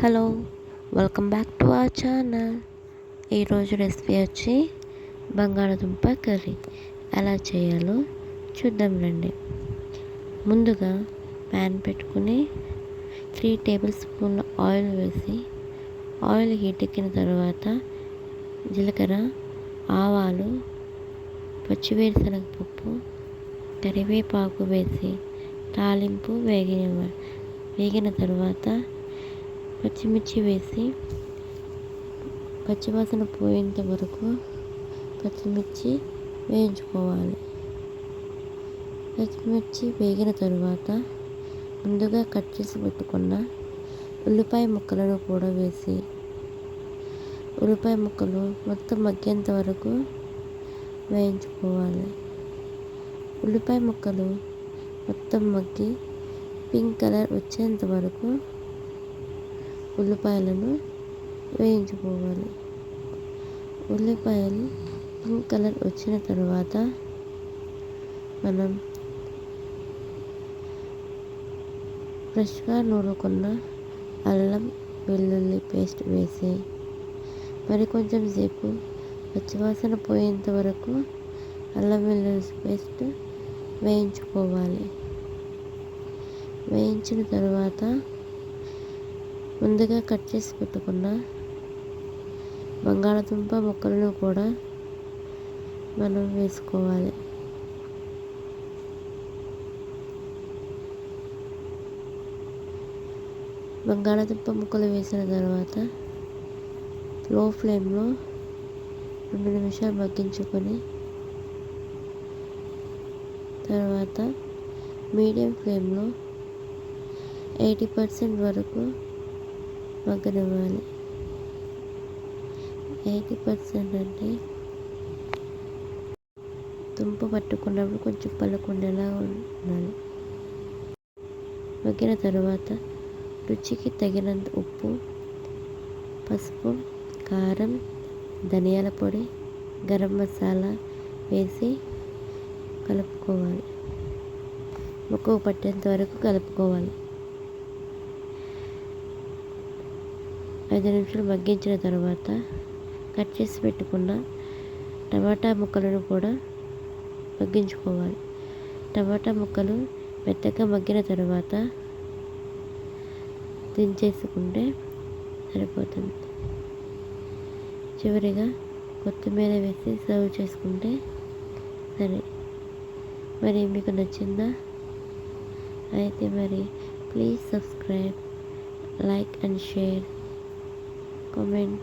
Hello welcome back to our channel. ఈరోజు recipe వచ్చి బంగాళదుంప కర్రీ. ఎలా చేయాలో చూద్దాం రండి. ముందుగా ప్యాన్ పెట్టుకుని త్రీ టేబుల్ స్పూన్ల ఆయిల్ వేసి ఆయిల్ హీట్ ఎక్కిన తర్వాత జీలకర్ర ఆవాలు పచ్చివేరుశనగపప్పు కరివేపాకు వేసి తాలింపు వేగిన వేగిన తర్వాత పచ్చిమిర్చి వేసి పచ్చివాసన పోయేంత వరకు పచ్చిమిర్చి వేయించుకోవాలి. పచ్చిమిర్చి వేగిన తరువాత ముందుగా కట్ చేసి పెట్టుకున్న ఉల్లిపాయ ముక్కలను కూడా వేసి ఉల్లిపాయ ముక్కలు మొత్తం మగ్గేంత వరకు వేయించుకోవాలి. ఉల్లిపాయ ముక్కలు మొత్తం మగ్గి పింక్ కలర్ వచ్చేంత వరకు ఉల్లిపాయలను వేయించుకోవాలి. ఉల్లిపాయలు పింక్ కలర్ వచ్చిన తర్వాత మనం ఫ్రెష్గా నూరుకున్న అల్లం వెల్లుల్లి పేస్ట్ వేసి మరి కొంచెం సేపు పచ్చివాసన పోయేంత వరకు అల్లం వెల్లుల్లి పేస్ట్ వేయించుకోవాలి. వేయించిన తర్వాత ముందుగా కట్ చేసి పెట్టుకున్న బంగాళదుంప ముక్కలను కూడా మనం వేసుకోవాలి. బంగాళదుంప ముక్కలు వేసిన తర్వాత లో ఫ్లేమ్లో రెండు నిమిషాలు మగ్గించుకొని తర్వాత మీడియం ఫ్లేమ్లో ఎయిటీ పర్సెంట్ వరకు మగ్గనివ్వాలి ఎయిటీ పర్సెంట్ అంటే దుంప పట్టుకున్నప్పుడు కొంచెం పలకుండేలా ఉండాలి. మగ్గిన తర్వాత రుచికి తగినంత ఉప్పు పసుపు కారం ధనియాల పొడి గరం మసాలా వేసి కలుపుకోవాలి. ముక్కకు పట్టేంత వరకు కలుపుకోవాలి. పది నిమిషాలు మగ్గించిన తర్వాత కట్ చేసి పెట్టుకున్న టమాటా ముక్కలను కూడా మగ్గించుకోవాలి. టమాటా ముక్కలు మెత్తగా మగ్గిన తర్వాత దించేసుకుంటే సరిపోతుంది. చివరిగా కొత్తిమీర వేసి సర్వ్ చేసుకుంటే సరే. మరి మీకు నచ్చిందా? అయితే మరి please subscribe like and share. I mean.